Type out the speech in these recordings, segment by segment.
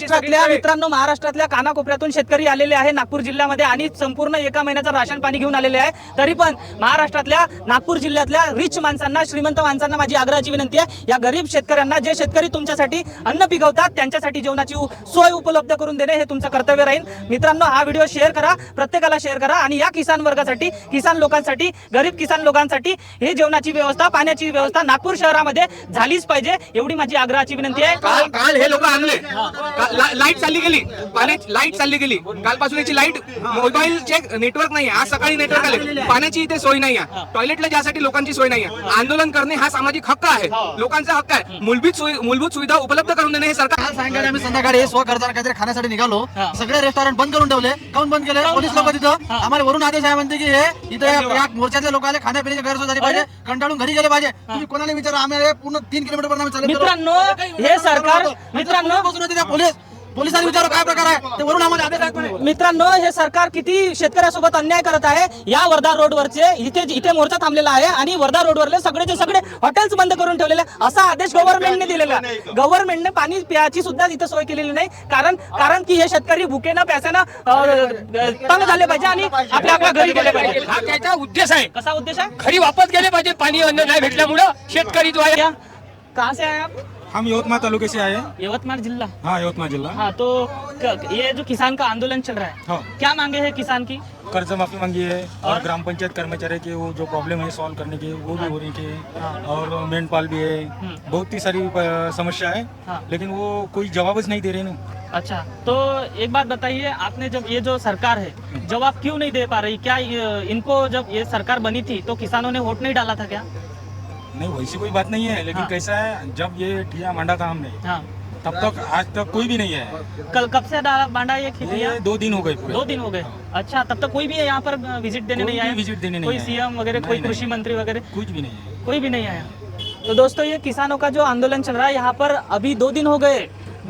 महाराष्ट्रातल्या मित्रांनो महाराष्ट्रातल्या कानाकोपऱ्यातून शेतकरी आलेले आहे नागपूर जिल्ह्यामध्ये आणि संपूर्ण एका महिन्याचं राशन पाणी घेऊन आलेले आहे. तरी पण महाराष्ट्रातल्या नागपूर जिल्ह्यातल्या रिच माणसांना श्रीमंत माणसांना माझी आग्रहाची विनंती आहे या गरीब शेतकऱ्यांना जे शेतकरी तुमच्यासाठी अन्न पिकवतात त्यांच्यासाठी जेवणाची सोय उपलब्ध करून देणे हे तुमचं कर्तव्य राहील. मित्रांनो हा व्हिडिओ शेअर करा प्रत्येकाला शेअर करा आणि या किसान वर्गासाठी किसान लोकांसाठी गरीब किसान लोकांसाठी हे जेवणाची व्यवस्था पाण्याची व्यवस्था नागपूर शहरामध्ये झालीच पाहिजे एवढी माझी आग्रहाची विनंती आहे. काल काल हे लोक आणले. लाइट चालली गेली. पाण्याची लाइट चालली गेली. कालपासून याची लाइट मोबाईलचे नेटवर्क नाही आज सकाळी नेटवर्क आले. पाण्याची इथे सोय नाही आहे टॉयलेटला ज्यासाठी लोकांची सोय नाही आहे आंदोलन करणे हा सामाजिक हक्क आहे. लोकांचा हक्क आहे. मूलभूत सोयी मूलभूत सुविधा उपलब्ध करून देणे हे सरकार काल सायंकाळी आम्ही संध्याकाळी स्व खर्चाने काहीतरी खाण्यासाठी निघालो. सगळे रेस्टॉरंट बंद करून ठेवले. काऊन बंद केले? पोलीस लोक तिथं. आम्हाला वरून आदेश आहे म्हणते की हे इथे या मोर्चातले लोक आले खाण्यापिण्याची गैरसोय झाली पाहिजे. कंटाळून घरी गेले पाहिजे. तुम्ही कोणाला विचारा? आम्ही पूर्ण तीन किलोमीटर पर्यंत. मित्रांनो हे सरकार मित्रांनो पोलीस. पोलिसांनी विचारा काय प्रकार आहे? ते वरून आम्हाला आदेश आहेत. मित्रांनो हे सरकार किती शेतकऱ्यासोबत अन्याय करत आहे या वर्धा रोडवरचे इथे इथे मोर्चा थांबलेला आहे आणि वर्धा रोडवरले सगळेचे सगळे हॉटेल्स बंद करून ठेवलेले आहे. असा आदेश गव्हर्नमेंटने दिलेला आहे. गव्हर्नमेंटने पाणी प्यायची सुद्धा इथे सोय केलेली नाही. कारण कारण की हे शेतकरी भुकेनं प्यासानं तंग झाले पाहिजे आणि आपल्या आपल्या घरी गेले पाहिजे. हा त्याचा उद्देश आहे. कसा उद्देश आहे? घरी वापस गेले पाहिजे पाणी अन्न नाही भेटल्यामुळं शेतकरी जो आहे क्या कहाँ से आए आप? हम यवतमाळ तालुके से आए हैं। यवतमाल जिला हाँ यवतमाळ जिला हाँ तो क- ये जो किसान का आंदोलन चल रहा है हाँ. क्या मांगे है किसान की? कर्ज माफ़ी मांगी है और ग्राम पंचायत कर्मचारी के वो जो प्रॉब्लम है सॉल्व करने के वो भी हो। रही है और मेंढपाल भी है। बहुत ही सारी अ, समस्या है हाँ। लेकिन वो कोई जवाब नहीं दे रहे ना अच्छा तो एक बात बताइए आपने जब ये जो सरकार है जवाब आप क्यों नहीं दे पा रही? क्या ये- इनको जब ये सरकार बनी थी तो किसानों ने वोट नहीं डाला था क्या? नहीं वैसी कोई बात नहीं है लेकिन हाँ। कैसा है जब ये ठिया मांडा था हमने हाँ। तब तक आज तक कोई भी नहीं है। कल कब से मांडा ये खिलिया दो दिन हो गए पूरे। दो दिन हो गए? अच्छा तब तक कोई भी है यहाँ पर विज़िट देने नहीं आया? विज़िट देने नहीं कोई। सीएम वगैरह कोई कृषि मंत्री वगैरह? कुछ भी नहीं है। कोई भी नहीं आया। तो दोस्तों ये किसानों का जो आंदोलन चल रहा है यहाँ पर अभी दो दिन हो गए।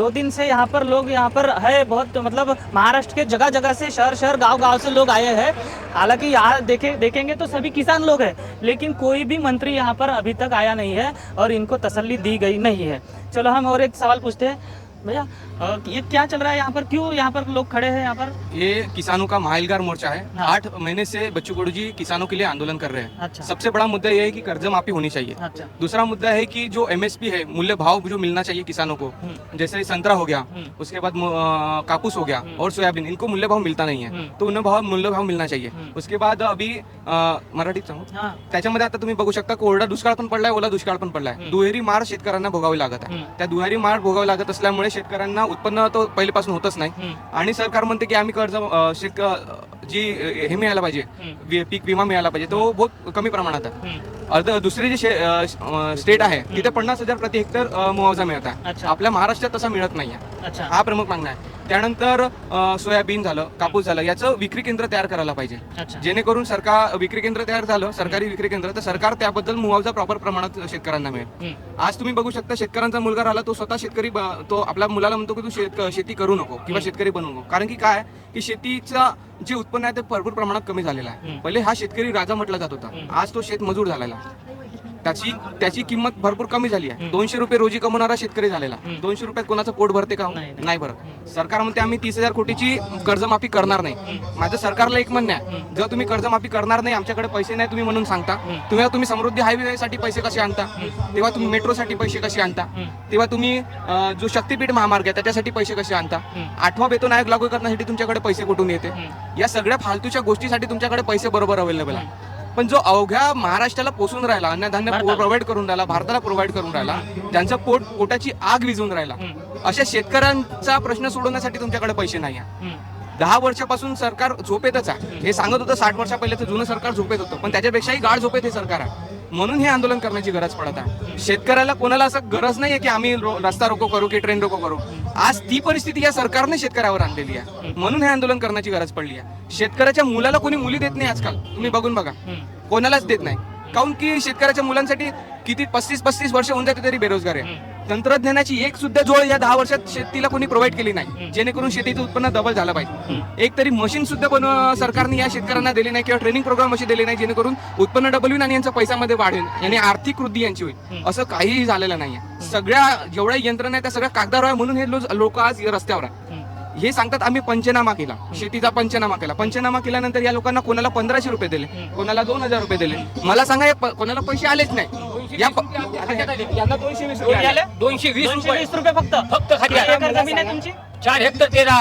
दो दिन से यहाँ पर लोग यहाँ पर है, बहुत मतलब महाराष्ट्र के जगह जगह से, शहर शहर, गाँव गाँव से लोग आए हैं। हालाँकि यहाँ देखे, देखेंगे तो सभी किसान लोग हैं, लेकिन कोई भी मंत्री यहाँ पर अभी तक आया नहीं है और इनको तसल्ली दी गई नहीं है। चलो हम और एक सवाल पूछते हैं। भैया ये क्या चल रहा है? यहाँ पर क्यों यहाँ पर लोग खड़े हैं यहाँ पर? ये किसानों का माहिलगार मोर्चा है। हाँ। आठ महीने से बच्चू कडू जी किसानों के लिए आंदोलन कर रहे हैं। अच्छा। सबसे बड़ा मुद्दा ये है कि कर्ज माफी होनी चाहिए। अच्छा। दूसरा मुद्दा है कि जो एमएसपी है मूल्य भाव जो मिलना चाहिए किसानों को। जैसे संतरा हो गया। उसके बाद कापूस हो गया और सोयाबीन इनको मूल्य भाव मिलता नहीं। है। तो उन्हें भाव मूल्य भाव मिलना चाहिए। उसके बाद अभी अ, मराठीत सांगू? हाँ। त्याच्यामध्ये आता तुम्ही बघू शकता कोरडा दुष्काळ पण पडलाय ओला दुष्काळ पण पडलाय. दुहेरी मार शेतकऱ्यांना भोगावी लागत आहे. त्या दुहेरी मार भोगावी लागत असल्यामुळे शेतकऱ्यांना उत्पन्न तो पहिल्यापासून होतच नाही. आणि सरकार म्हणते की आम्ही कर्ज शेतक जी हे मिळायला पाहिजे. पीक विमा मिळाला पाहिजे. तो बहुत कमी प्रमाणात आहे. अर्ध दुसरे जे स्टेट आहे तिथे पन्नास हजार प्रति हेक्टर मुआवजा मिळत आहे. आपल्या महाराष्ट्रात तसा मिळत नाही हा प्रमुख मागणा आहे. त्यानंतर सोयाबीन झालं कापूस झालं याचं विक्री केंद्र तयार करायला पाहिजे. जेणेकरून सरकार विक्री केंद्र तयार झालं सरकारी विक्री केंद्र तर सरकार त्याबद्दल मुआवजा प्रॉपर प्रमाणात शेतकऱ्यांना मिळेल. आज तुम्ही बघू शकता शेतकऱ्यांचा मुलगा राहिला तो स्वतः शेतकरी तो आपल्या मुलाला म्हणतो की तू शेत शेती करू नको किंवा शेतकरी बनवू नको. कारण की काय? की शेतीचा जे उत्पन्न आहे ते भरपूर प्रमाणात कमी झालेलं आहे. पहिले हा शेतकरी राजा म्हटला जात होता आज तो शेत मजूर झालेला आहे. त्याची त्याची किंमत भरपूर कमी झाली आहे. दोनशे रुपये रोजी कमवणारा शेतकरी झालेला. दोनशे रुपयात कोणाचं पोट भरते का हो? नाही, भरत. सरकार म्हणते आम्ही तीस हजार कोटीची कर्जमाफी करणार नाही. माझं सरकारला एक म्हणणं आहे. जर तुम्ही कर्जमाफी करणार नाही आमच्याकडे पैसे नाही तुम्ही म्हणून सांगता. तेव्हा तुम्ही समृद्धी हायवे साठी पैसे कसे आणता? तेव्हा तुम्ही मेट्रोसाठी पैसे कसे आणता? तेव्हा तुम्ही जो शक्तीपीठ महामार्ग आहे त्याच्यासाठी पैसे कसे आणता? आठवा वेतन आयोग लागू करण्यासाठी तुमच्याकडे पैसे कुठून येते? या सगळ्या फालतूच्या गोष्टीसाठी तुमच्याकडे पैसे बरोबर अवेलेबल आहे. पण जो अवघ्या महाराष्ट्राला पोसून राहिला अन्नधान्य प्रोव्हाइड करून राहिला भारताला प्रोव्हाइड करून राहिला ज्यांचं पोट पोटाची आग विझून राहिला अशा शेतकऱ्यांचा प्रश्न सोडवण्यासाठी तुमच्याकडे पैसे नाही. दहा वर्षापासून सरकार झोपेतच आहे. हे सांगत होतं साठ वर्षा पहिल्याचं जुनं सरकार झोपेत होतं पण त्याच्यापेक्षाही गाढ झोपेत हे सरकार आहे. म्हणून हे आंदोलन करण्याची गरज पडत आहे. शेतकऱ्याला कोणाला असं गरज नाहीये की आम्ही रस्ता रोको करू की ट्रेन रोको करू. आज ती परिस्थिती या सरकारने शेतकऱ्यावर आणलेली आहे. म्हणून हे आंदोलन करण्याची गरज पडली आहे. शेतकऱ्याच्या मुलाला कोणी मुली देत नाही आजकाल. तुम्ही बघून बघा. कोणालाच देत नाही. काऊन की शेतकऱ्याच्या मुलांसाठी किती पस्तीस पस्तीस वर्ष होऊन जाते तरी बेरोजगार आहे. तंत्रज्ञानाची एक सुद्धा जोड या दहा वर्षात शेतीला कोणी प्रोव्हाइड केली नाही. जेणेकरून शेतीचं उत्पन्न डबल झालं पाहिजे. एक तरी मशीन सुद्धा पण सरकारने या शेतकऱ्यांना दिली नाही किंवा ट्रेनिंग प्रोग्राम असे दिले नाही जेणेकरून उत्पन्न डबल होईल आणि यांचा पैशामध्ये वाढेल आणि आर्थिक वृद्धी यांची होईल. असं काहीही झालेलं नाहीये. सगळ्या जेवढ्या यंत्रणा आहेत त्या सगळ्या कागदावर आहे म्हणून हे लोक आज रस्त्यावर आहे हे सांगतात आम्ही पंचनामा केला. शेतीचा पंचनामा केला. पंचनामा केल्यानंतर या लोकांना कोणाला पंधराशे रुपये दिले कोणाला दोन हजार रुपये दिले. मला सांगा कोणाला पैसे आलेच नाही. दोनशे वीस रुपये दोनशे वीस दोनशे रुपये. वीस रुपये फक्त. फक्त किती. एकर जमीन आहे तुमची? चार हेक्टर तेरा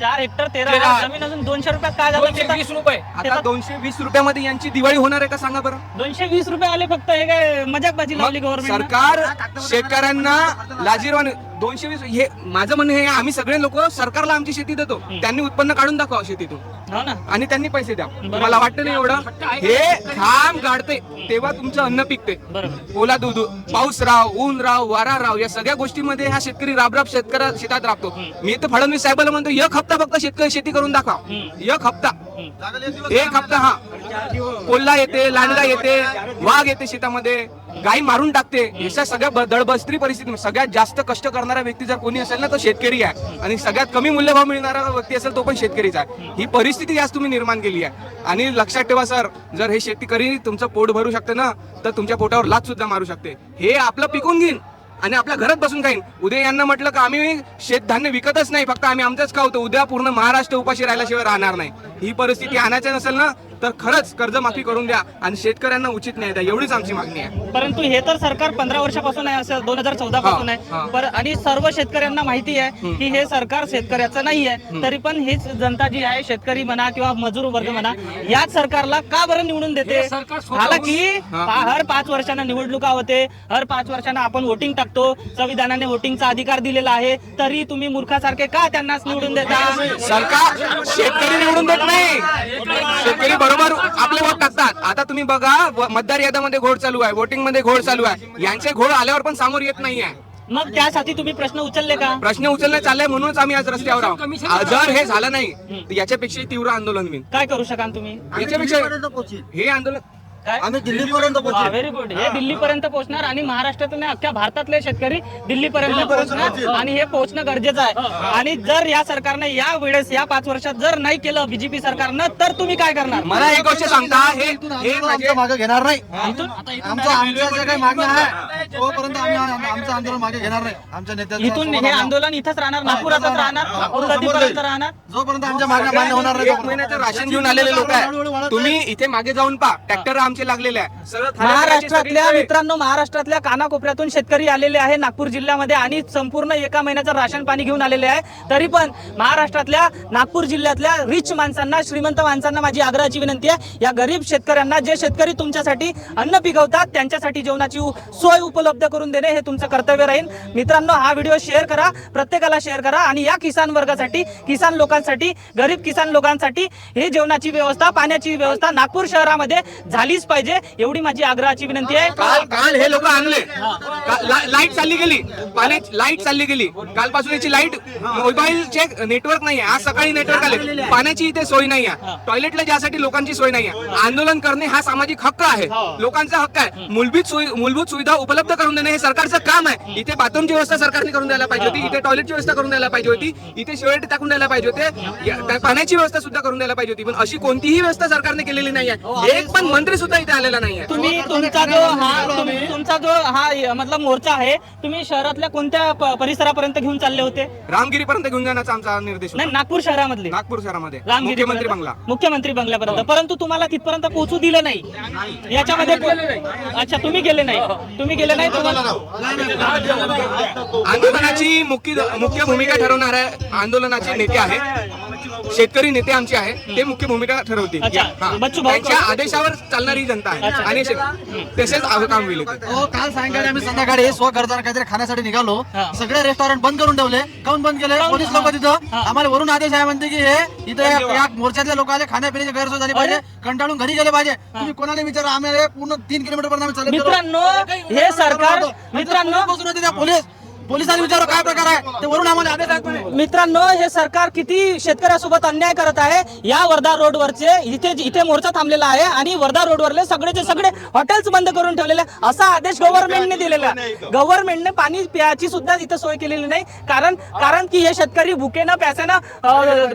चार हेक्टर तेरा तेरा. हजार जमीन अजून दोनशे रुपयात काय झालं दोनशे शेतात? वीस रुपये. आता दोनशे वीस रुपयामध्ये यांची दिवाळी होणार आहे का सांगा बरं? दोनशे वीस रुपये आले फक्त. हे काय मजाकबाजी लावली मग गव्हर्नमेंट सरकार शेतकऱ्यांना लाजीरवान दोनशे वीस हे माझं म्हणणं हे आहे, आम्ही सगळे लोक सरकारला आमची शेती देतो. त्यांनी उत्पन्न काढून दाखवा शेतीतून. हो ना. आणि त्यांनी पैसे द्या. मला वाटतं नाही एवढं? हे घाम गाडते तेव्हा तुमचं अन्न पिकते बरोबर. ओला दूध पाऊस राव ऊन राव वारा राव या सगळ्या गोष्टीमध्ये हा शेतकरी राबराब शेतकऱ्या शेतात राबतो. मी तर फडणवीस साहेबाला म्हणतो एक हप्ता फक्त शेतकरी शेती करून दाखवा. एक हप्ता. एक हप्ता हा. कोल्हा येते लांडगा येते वाघ येते शेतामध्ये. गाई मारून टाकते. अशा सगळ्या ब- दळबस्त्री परिस्थिती सगळ्यात जास्त कष्ट करणारा व्यक्ती जर कोणी असेल ना तो शेतकरी आहे. आणि सगळ्यात कमी मूल्यभाव मिळणारा व्यक्ती असेल तो पण शेतकरीच आहे. ही परिस्थिती आज तुम्ही निर्माण केली आहे. आणि लक्षात ठेवा सर जर हे शेतकरी तुमचं पोट भरू शकते ना तर तुमच्या पोटावर लाच सुद्धा मारू शकते. हे आपलं पिकून घेईन आणि आपल्या घरात बसून खाईन. उद्या यांना म्हटलं की आम्ही शेतधान्य विकतच नाही फक्त आम्ही आमचंच खावतो उद्या पूर्ण महाराष्ट्र उपाशी राहिल्याशिवाय राहणार नाही. ही परिस्थिती आणायची नसेल ना तर खरंच कर्जमाफी करून द्या आणि शेतकऱ्यांना उचित न्याय द्या एवढीच आमची मागणी आहे. परंतु हे तर सरकार पंधरा वर्षापासून आहे असं दोन हजार चौदा पासून हा, आहे. पर आणि सर्व शेतकऱ्यांना माहिती आहे की हे सरकार शेतकऱ्याचं नाही आहे. तरी पण हीच जनता जी आहे शेतकरी म्हणा किंवा मजूर वर्ग म्हणा याच सरकारला का बरं निवडून देते? हे सरकार स्वतःहून- हा. पा- हर पाच वर्षांना निवडणुका होते हर पाच वर्षांना आपण वोटिंग टाकतो संविधानाने वोटिंगचा अधिकार दिलेला आहे तरी तुम्ही मूर्खासारखे का त्यांनाच निवडून देता? सरकार शेतकरी निवडून देत नाही. शेतकरी बरोबर आपले वोट टाकतात. आता तुम्ही बघा मतदार याद्यामध्ये घोड चालू आहे वोटिंगमध्ये घोड चालू आहे. यांचे घोड आल्यावर पण समोर येत नाहीये. मग त्यासाठी तुम्ही प्रश्न उचलले का? प्रश्न उचलण्यात चाललाय म्हणूनच आम्ही आज रस्त्यावर आहोत. जर हे झालं नाही तर याच्यापेक्षा तीव्र आंदोलन होईल. काय करू शकाल तुम्ही? याच्यापेक्षा हे आंदोलन काय? आम्ही दिल्लीपर्यंत पोहोचू व्हेरी गुड हे दिल्लीपर्यंत पोहोचणार आणि महाराष्ट्रातून नाही, अख्ख्या भारतातले शेतकरी दिल्लीपर्यंत पोहोचणार आणि हे पोहोचणं गरजेचं आहे. आणि जर या सरकारने या वेळेस या पाच वर्षात जर नाही केलं बीजेपी सरकारनं तर तुम्ही काय करणार? मला एक गोष्ट सांगता हे हे माझे आमचं मागे घेणार नाही. इथून- आमचं आमच्या ज्या काही मागण्या आहे तोपर्यंत आम्ही आम- आमचं आंदोलन मागे घेणार नाही. आमच्या नेत्यांचा इथून हे आंदोलन इथंच राहणार नागपुरातच राहणार कधीपर्यंत राहणार. जोपर्यंत आमच्या मागण्या मान्य होणार नाही एक तोपर्यंत. महिन्याचं राशन घेऊन आलेले लोक आहे तुम्ही इथे मागे जाऊन पहा. ट्रॅक्टर आमचे लागलेले आहे. महाराष्ट्रातल्या मित्रांनो महाराष्ट्रातल्या कानाकोपऱ्यातून शेतकरी आलेले आहे नागपूर जिल्ह्यामध्ये आणि संपूर्ण एका महिन्याचं राशन पाणी घेऊन आलेले आहे. तरी पण महाराष्ट्रातल्या नागपूर जिल्ह्यातल्या रिच माणसांना श्रीमंत माणसांना माझी आग्रहाची विनंती आहे या गरीब शेतकऱ्यांना जे शेतकरी तुमच्यासाठी अन्न पिकवतात त्यांच्यासाठी जेवणाची उ- सोय उपलब्ध करून देणे हे तुमचं कर्तव्य राहील. मित्रांनो हा व्हिडिओ शेअर करा प्रत्येकाला शेअर करा आणि या किसान वर्गासाठी किसान लोकांसाठी गरीब किसान लोकांसाठी हे जेवणाची व्यवस्था पाण्याची व्यवस्था नागपूर शहरामध्ये झालीच पाहिजे एवढी माझी आग्रहाची विनंती आहे. काल काल हे लोक आणले. लाइट चालली गेली. पाण्याची लाइट चालली गेली. कालपासून याची लाइट मोबाईलचे नेटवर्क नाही आज सकाळी नेटवर्क आले. पाण्याची इथे सोय नाही आहे टॉयलेटला ज्यासाठी लोकांची सोय नाही आहे आंदोलन करणे हा सामाजिक हक्क आहे. लोकांचा हक्क आहे. मूलभूत मूलभूत सुविधा उपलब्ध करून देणे हे सरकारचं काम आहे. इथे बाथरूमची व्यवस्था सरकारने करून द्यायला पाहिजे होती. इथे टॉयलेटची व्यवस्था करून द्यायला पाहिजे होती. इथे शिवाय टाकून द्यायला पाहिजे होते. पाण्याची व्यवस्था सुद्धा करून द्यायला पाहिजे होती. पण अशी कोणतीही व्यवस्था सरकारने केलेली नाही आहे एक पण मंत्री सुद्धा इथे आलेला नाही आहे तुम्ही तुमचा जो हा तुम- तुमचा जो हा मतलब मोर्चा आहे तुम्ही शहरातल्या कोणत्या प- परिसरापर्यंत घेऊन चालले होते? रामगिरीपर्यंत घेऊन जाण्याचा आमचा निर्देश होता. नाही नागपूर शहरामधले. नागपूर शहरामध्ये. रामगिरी मुख्यमंत्री बंगला. मुख्यमंत्री बंगल्यापर्यंत. परंतु तुम्हाला तिथपर्यंत पोहोचू दिलं नाही. याच्यामध्ये अच्छा तुम्ही गेले नाही. तुम्ही गेले नाही तुम्हाला आंदोलनाची मुख्य मुख्य भूमिका ठरवणाऱ्या आंदोलनाचे नेते आहेत. शेतकरी नेते आमचे आहेत ते मुख्य भूमिका ठरवतील. अच्छा. हा. बच्चू भाऊ- त्यांच्या आदेशावर चालणारी जनता आहे. आणि शेत- तसेच आ- काम होईल इथे. हो काल सायंकाळी आम्ही संध्याकाळी स्व गरजा काहीतरी खाण्यासाठी निघालो. हा. सगळे रेस्टॉरंट बंद करून ठेवले. काऊन बंद केले? पोलीस लोक तिथं. आम्हाला वरून आदेश आहे म्हणते की हे इथे या मोर्चातल्या लोकांना खाण्यापिण्याची गैरसोय झाली पाहिजे. कंटाळून घरी गेले पाहिजे. तुम्ही कोणाला विचारा? आम्ही पूर्ण तीन किलोमीटर पर्यंत आम्ही चालत गेलो. मित्रांनो हे सरकार मित्रांनो बसून होते त्या पोलीस. पोलिसांनी विचारू काय प्रकार आहे? ते वरून आम्हाला आदेश आहेत म्हणे. मित्रांनो हे सरकार किती शेतकऱ्यासोबत अन्याय करत आहे या वर्धा रोडवरचे इथे इथे मोर्चा थांबलेला आहे आणि वर्धा रोडवरले सगळेचे सगळे हॉटेल्स बंद करून ठेवलेले आहे. असा आदेश गव्हर्नमेंटने दिलेला आहे. गव्हर्नमेंटने पाणी प्यायची सुद्धा इथे सोय केलेली नाही. कारण कारण की हे शेतकरी भुकेनं प्यासानं अं,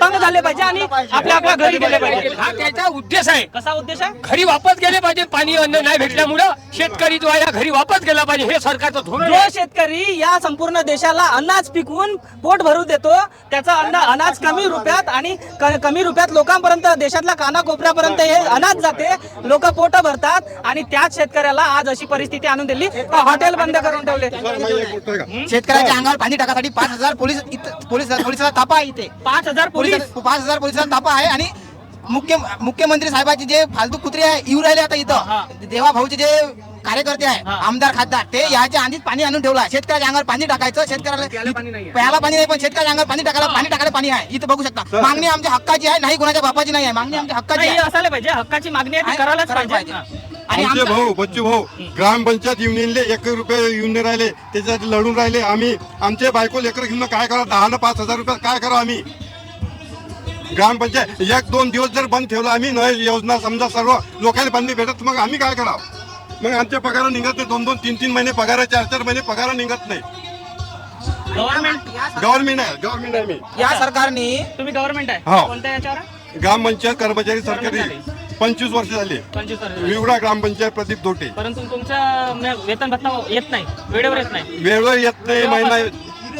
तंग झाले पाहिजे आणि आपल्या आपल्या घरी गेले पाहिजे. हा त्याचा उद्देश आहे. कसा उद्देश आहे? घरी वापस गेले पाहिजे पाणी अन्न नाही भेटल्यामुळं शेतकरी जो आहे हा घरी वापस गेला पाहिजे. हे सरकारचं धोरण जो आहे. शेतकरी या संपूर्ण देशाला अनाज पिकवून पोट भरू देतो. त्याचा अन्न अनाज कमी रुपयात आणि कमी रुपयात लोकांपर्यंत देशातल्या कानाकोपऱ्यापर्यंत हे अनाज जाते. लोक पोट भरतात आणि त्याच शेतकऱ्याला आज अशी परिस्थिती आणून दिली. हॉटेल बंद करून ठेवले. शेतकऱ्याच्या अंगावर पाणी टाकासाठी पाच हजार पोलीस पोलीस पोलिसाला तापा आहे इथे. पाच हजार पोलीस पोलीस? पाच हजार पोलिसांना तापा आहे आणि मुख्य मुख्यमंत्री साहेबाचे जे फालतू कुत्रे आहे येऊ राहिले आता इथं. देवा भाऊचे जे कार्यकर्ते आहे आमदार खासदार ते याच्या आधीच पाणी आणून ठेवला शेतकऱ्याच्या अंगावर पाणी टाकायचं शेतकऱ्याला प्यायला पाणी नाही पण शेतकऱ्याच्या अंगावर पाणी टाकायला पाणी टाकायला पाणी आहे. इथं बघू शकता. मागणी आमच्या हक्काची आहे नाही कोणाच्या बापाची नाही आहे. मागणी आमच्या हक्काची असायला पाहिजे. हक्काची मागणी आहे ती करायलाच पाहिजे. आणि आमचे भाऊ बच्चू भाऊ ग्रामपंचायत युनियनले एक रुपये येऊन नाही राहिले. त्याच्यात लढून राहिले. आम्ही आमचे बायको लेकर घेऊन काय करा दहा ना पाच हजार रुपयात काय करा आम्ही? ग्रामपंचायत एक दोन दिवस जर बंद ठेवलं आम्ही न योजना समजा सर्व लोकांना पाणी भेटत मग आम्ही काय करावं? मग आमचे पगार निघत नाही. दोन दोन तीन तीन महिने पगार चार चार महिने पगार निघत नाही. गव्हर्नमेंट गव्हर्नमेंट आहे गव्हर्नमेंट आहे मी. या सरकारने तुम्ही गव्हर्नमेंट आहे? हो. कोणत्या याच्यावर? ग्रामपंचायत कर्मचारी सरकारी पंचवीस वर्ष झाली. पंचवीस वर्ष. विवडा ग्रामपंचायत प्रदीप दोटे परंतु तुमचं म्हणजे वेतन भत्ता येत नाही. वेळेवर येत नाही. वेळेवर येत नाही महिना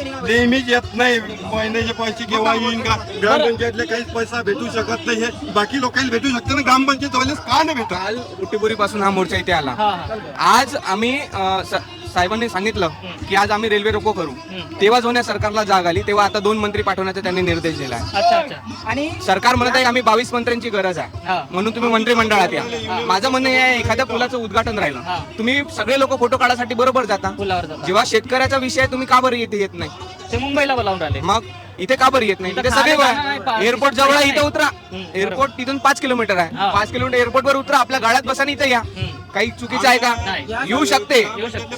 नेहमीच येत नाही. महिन्याचे पैसे केव्हा येईन का? ग्रामपंचायतले काहीच पैसा भेटू शकत नाही हे. बाकी लोकांना भेटू शकते ना ग्रामपंचायत वालेच का नाही भेटत? काल बुटीबोरीपासून हा मोर्चा इथे आला. आज आम्ही अ, स- साहेबांनी सांगितलं की आज आम्ही रेल्वे रोको करू. तेव्हा जो सरकारला जाग आली तेव्हा आता दोन मंत्री पाठवण्याचा त्यांनी निर्देश दिला आहे अच्छा अच्छा. आणि सरकार म्हणत आहे आम्ही बावीस मंत्र्यांची गरज आहे. हा. म्हणून तुम्ही मंत्रिमंडळात या. माझं म्हणणं हे आहे एखाद्या पुलाचं उद्घाटन हा. राहिलं तुम्ही सगळे लोक फोटो काढासाठी बरोबर जाता. जेव्हा शेतकऱ्याचा विषय तुम्ही का बरं येते येत नाही? ते मुंबईला बोलावून राहिले. मग इथे का बरं येत नाही? इथं सगळे एअरपोर्ट जवळ आहे इथे उतरा. एअरपोर्ट तिथून पाच किलोमीटर. आहे. पाच किलोमीटर एअरपोर्ट वर उतरा आपल्या गाड्यात बसा आणि इथे या. काही चुकीचं आहे. का? येऊ शकते.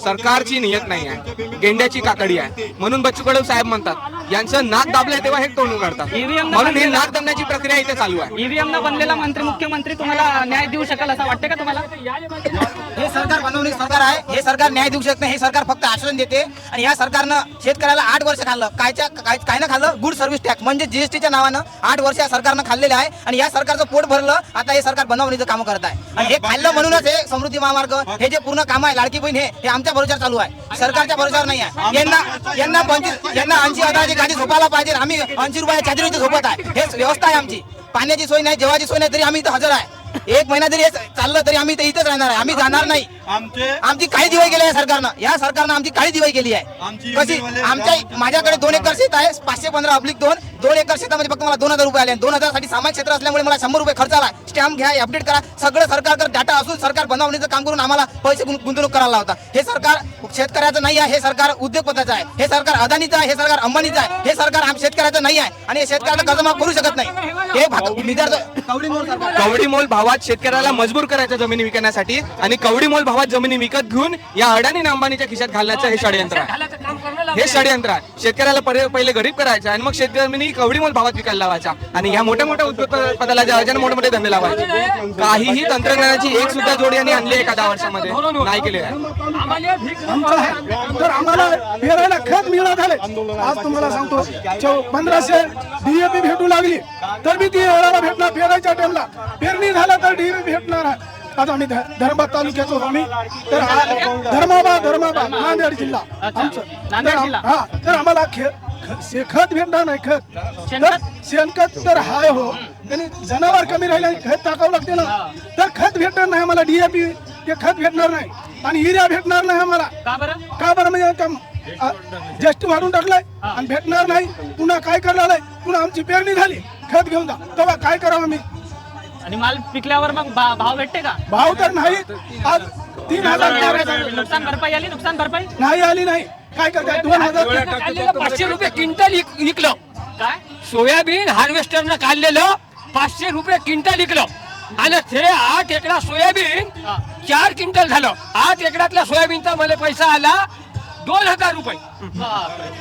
सरकारची नियत नाही आहे. गेंड्याची कातडी आहे. म्हणून बच्चू कडू साहेब म्हणतात यांचं नाक दाबलंय तेव्हा हे तोंड उघडतात म्हणून हे नाक दाबण्याची प्रक्रिया इथे चालू आहे. ईव्हीएम न बनलेला मंत्री मुख्यमंत्री तुम्हाला न्याय देऊ शकेल असं वाटतं का तुम्हाला? हे सरकार बनवणे सरकार आहे. हे सरकार न्याय देऊ शकत नाही. हे सरकार फक्त आश्वासन देते. आणि या सरकारनं शेतकऱ्याला आठ वर्ष खाल्लं. कायच्या काय काय ना खाल्लं? Good service tax. म्हणजे जीएसटीच्या नावानं आठ वर्ष या सरकारनं खाल्लेलं आहे. आणि या सरकारचं पोट भरलं. आता हे सरकार बनवणीचं काम करत आहे. आणि हे खाल्लं म्हणूनच हे समृद्धी महामार्ग हे जे पूर्ण काम आहे लाडकी बहीण हे आमच्या भरोशावर चालू आहे. सरकारच्या भरोशावर नाही आहे यांना यांना पंचवीस यांना ऐंशी हजाराची गाडी झोपायला पाहिजे आम्ही ऐंशी रुपया चादरीची झोपत आहे. हे व्यवस्था आहे आमची. पाण्याची सोय नाही जेवाची सोय नाही तरी आम्ही इथं हजर आहे. एक महिना जरी हे चाललं तरी आम्ही इथं इथंच राहणार आहे. आम्ही जाणार नाही. आमचे आमची काळी दिवाळी केली आहे सरकारनं. या सरकारनं आमची काळी दिवाळी केली आहे. कशी? आमच्या माझ्याकडे दोन एकर शेत आहे पाचशे पंधरा अब्लिक दोन. दोन एकर शेतामध्ये फक्त मला दोन हजार रुपये आले आणि दोन हजारसाठी सामाजिक क्षेत्र असल्यामुळे मला शंभर रुपये खर्च आला. स्टॅम्प घ्या अपडेट करा. सगळं सरकारकडे डाटा असून सरकार बनवण्याचं काम करून आम्हाला पैसे गुंतवणूक करायला होता हे सरकार शेतकऱ्याचं नाही आहे हे सरकार उद्योगपताचं आहे. हे सरकार अदानीचं आहे हे सरकार अंबानीचं आहे. हे सरकार आम शेतकऱ्याचं नाही आहे. आणि हे शेतकऱ्याला कर्जमाफ करू शकत नाही. हे कवडी मोल भावात शेतकऱ्याला मजबूर करायच्या जमिनी विकण्यासाठी आणि कवडी मोल भावात जमिनी विकत घेऊन या अडाणी आणि अंबानीच्या खिशात घालण्याचं हे षडयंत्र आहे. हे षडयंत्र आहे. शेतकऱ्याला पहिले गरीब करायचं आणि मग शेतजमिनी कवडी मोल भावात विकायला लावायच्या आणि ह्या मोठ्या मोठ्या उद्योग पदाला जायच्या आणि मोठे मोठे धंदे लावायचे काहीही तंत्रज्ञानाची एक सुद्धा जोडी यांनी आणली एका दहा वर्षामध्ये. नाही केले आहे. तर आम्हाला पेरायला खत मिळणार झाले. आज तुम्हाला सांगतो चौ- पंधराशे डीएपी भेटू लागली तर मी ती वेळाला भेटणार पेरायच्या टाइमला पेरणी झाला तर डीएपी भेटणार आहे. आज आम्ही धर्माबाद तालुक्याचो आम्ही तर धर्माबाद धर्माबाद नांदेड जिल्हा. आमचं. हा तर आम्हाला खत भेटणार नाही खत? तर शेणखत? तर हाय हो. आणि जनावर कमी राहिले खत टाकावं लागते ना. तर खत भेटणार नाही आम्हाला. डीएपी ते खत भेटणार नाही. आणि युरिया भेटणार नाही आम्हाला. का बरं? म्हणजे जस्ट वाढून टाकलाय आणि भेटणार नाही. पुन्हा काय करणार आहे पुन्हा आमची पेरणी झाली. खत घेऊन जा. तेव्हा काय करावं आम्ही? आणि माल पिकल्यावर मग भा- भाव भेटते का? भाव तर नाही. आज तीन हजार. नुकसान भरपाई आली नुकसान भरपाई नाही आली नाही. काय करताय दोन हजार काढलेलं पाचशे रुपये क्विंटल विक- विकलं काय? सोयाबीन हार्वेस्टरनं काढलेलं पाचशे रुपये क्विंटल विकलं आणि ते आठ एकरा सोयाबीन चार क्विंटल झालं. आठ एकरातल्या सोयाबीनचा मला पैसा आला दोन हजार रुपये.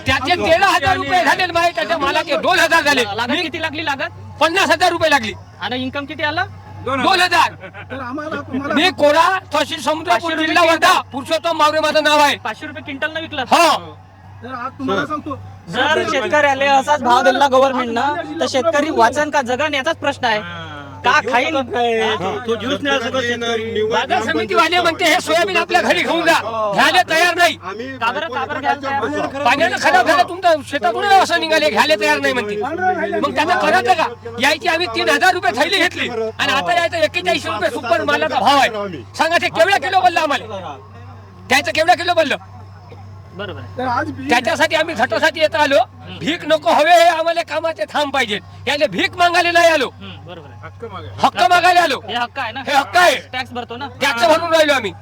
त्याचे तेरा हजार रुपये झाले माहिती त्याच्या मालाचे दोन हजार झाले. लागत मी किती लागली लागत? पन्नास हजार रुपये लागली. आणि इन्कम किती आलं? दोन हजार. तर आम्हाला तुम्हाला मी कोरा तहसील समुद्रपूर पाचशे जिल्हा रुपये वर्धा पुरुषोत्तम मावरे माझं नाव आहे. पाचशे रुपये क्विंटल न विकलं? हो. तर आज तुम्हाला सांगतो जर शेतकऱ्याला असाच भाव दिला गव्हर्नमेंटनं तर शेतकरी वाचन का जगन याचाच प्रश्न आहे. का खाईन? बाजार समितीवाले म्हणते हे सोयाबीन आपल्या घरी घेऊन जा. घ्यायला तयार नाही. का बरं? का बरं घ्यायला तयार नाही? पाण्यानं खराब झालं तुमचं शेतातून असं निघाले घ्यायला तयार नाही म्हणते. मग त्यांना करायचं का? यायची आम्ही तीन हजार रुपये थैली घेतली. आणि आता यायचं एक्केचाळीस रुपये सुपर मालाचा भाव आहे. सांगा ते केवढ्या किलो बोललं आम्हाला? त्याचं केवढ्या किलो बोललं? बरोबर आहे. तर आज बी- त्याच्यासाठी आम्ही झटोसाठी येत आलो. भीक नको हवे हे आम्हाला कामाचे थांब पाहिजेत याले भीक मागायला नाही आलो. हम्म, बरोबर आहे. हक्क मागायला. आलो. हे हक्क आहे ना? हे हक्क आहे. टॅक्स भरतो ना? टॅक्स भरून राहिलो आम्ही.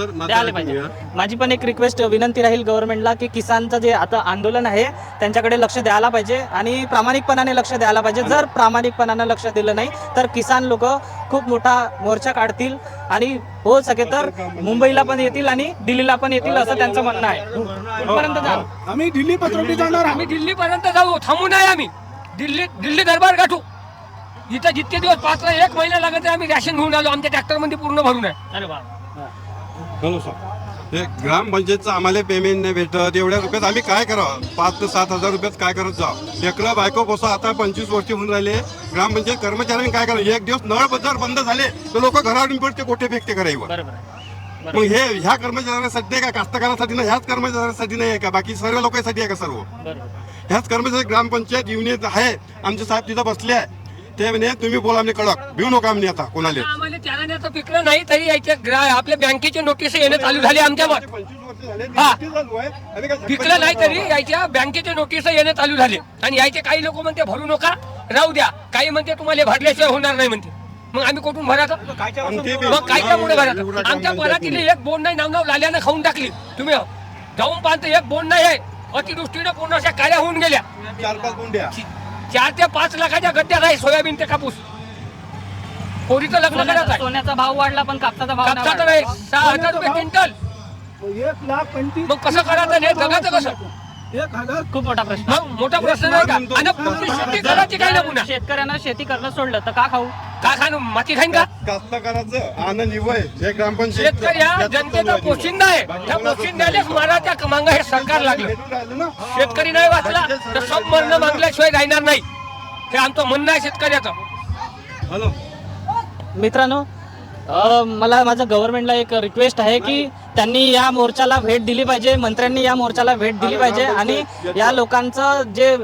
सर द्यायला पाहिजे. माझी पण एक रिक्वेस्ट विनंती राहील गव्हर्नमेंटला की किसानचं जे आता आंदोलन आहे त्यांच्याकडे लक्ष द्यायला पाहिजे आणि प्रामाणिकपणाने लक्ष द्यायला पाहिजे. जर प्रामाणिकपणानं लक्ष दिलं नाही तर किसान लोक खूप मोठा मोर्चा काढतील आणि हो सके तर मुंबईला पण येतील आणि दिल्लीला पण येतील असं त्यांचं म्हणणं आहे. कुठपर्यंत जा आम्ही दिल्ली पत्रवटी जाणार आम्ही दिल्ली पर्यंत जाऊ. थांबू नाही आम्ही. दिल्ली दिल्ली दरबार गाठू. इथं जितके दिवस पाच एक महिना लागत आहे आम्ही रॅशन घेऊन आलो. आमच्या ट्रॅक्टरमध्ये पूर्ण भरून आहे. अरे वा हॅलो सर. हे ग्रामपंचायतचं आम्हाला पेमेंट नाही भेटत. एवढ्या रुपयात आम्ही काय करावं? पाच ते सात हजार रुपयात काय करत जाऊ लेकरं बायको कसं आता पंचवीस वर्ष होऊन राहिले. ग्रामपंचायत कर्मचाऱ्यांनी काय करावं? एक दिवस नळ बाजार बंद झाले तर लोक घरावरून पडते कोठे फेकते करायवर मग हे ह्या कर्मचाऱ्यांसाठी आहे का? कास्तकारासाठी नाही ह्याच कर्मचाऱ्यांसाठी नाही आहे का? बाकी सर्व लोकांसाठी आहे का सर्व? ह्याच कर्मचारी ग्रामपंचायत युनियन आहे. आमचे साहेब तिथं बसले आहे. ते म्हणे तुम्ही बोला म्हणे कडक. भिऊ नका म्हणे आता कोणाला. आम्हाला चालण्याचं पिकलं नाही तरी याच्या ग्रा- आपल्या बँकेचे नोटीस येणं चालू झाली आमच्यावर. पंचवीस वर्ष झाले हा. नोटीस चालू आहे. आम्ही काय पिकलं नाही तरी याच्या बँकेचे नोटीस येणं चालू झाले. आणि यायचे काही लोक म्हणते भरू नका राहू द्या. काही म्हणते तुम्हाला भरल्याशिवाय होणार नाही म्हणते. मग आम्ही कुठून भरायचं? बी- मग काय मुळे भरायचं? आमच्या परातील एक बोंड नाही नाव नाव लाल्यानं खाऊन टाकली. तुम्ही जाऊन पाहता एक बोंड नाही आहे. अतिवृष्टीने पूर्ण अशा काळ्या होऊन गेल्या. चार पाच गुंड्या चार ते पाच लाखाच्या गड्ड्यात आहे सोयाबीन ते कापूस. पोरीचं लग्न करायचं सोन्याचा आहे. सोन्याचा भाव वाढला पण कापसाचा भाव नाही कापसाचं वाढला. नाही सहा हजार रुपये क्विंटल. एक लाख पंचवीस मग कसं करायचं? आणि हे जगाचं कसं? एक हजार. खूप मोठा प्रश्न. मग मोठा प्रश्न नाही का? आणि पुढची शेती करायची काय ना पुन्हा शेतकऱ्यांना शेती करणं सोडलं तर का खाऊ? का खाणं? माती खाईन का? कास्तकाराचं आनंद हे ग्रामपंचायत शेतकरी हा जनतेचा पोशिंदा आहे. त्या पोशिंद्यालेच माराच्या मांगा हे सरकार लागलं. शेतकरी नाही वाचला तर सब मरण मागल्याशिवाय राहणार नाही. हे आमचं म्हणणं आहे शेतकऱ्याचं. हॅलो. मित्रांनो अ, मला माझं गव्हर्नमेंटला एक रिक्वेस्ट आहे की त्यांनी या मोर्चाला भेट दिली पाहिजे मंत्र्यांनी या मोर्चाला भेट दिली पाहिजे आणि या लोकांचं जे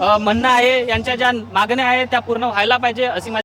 अ, म्हणणं आहे यांच्या ज्या मागण्या आहेत त्या पूर्ण व्हायला पाहिजे अशी माझी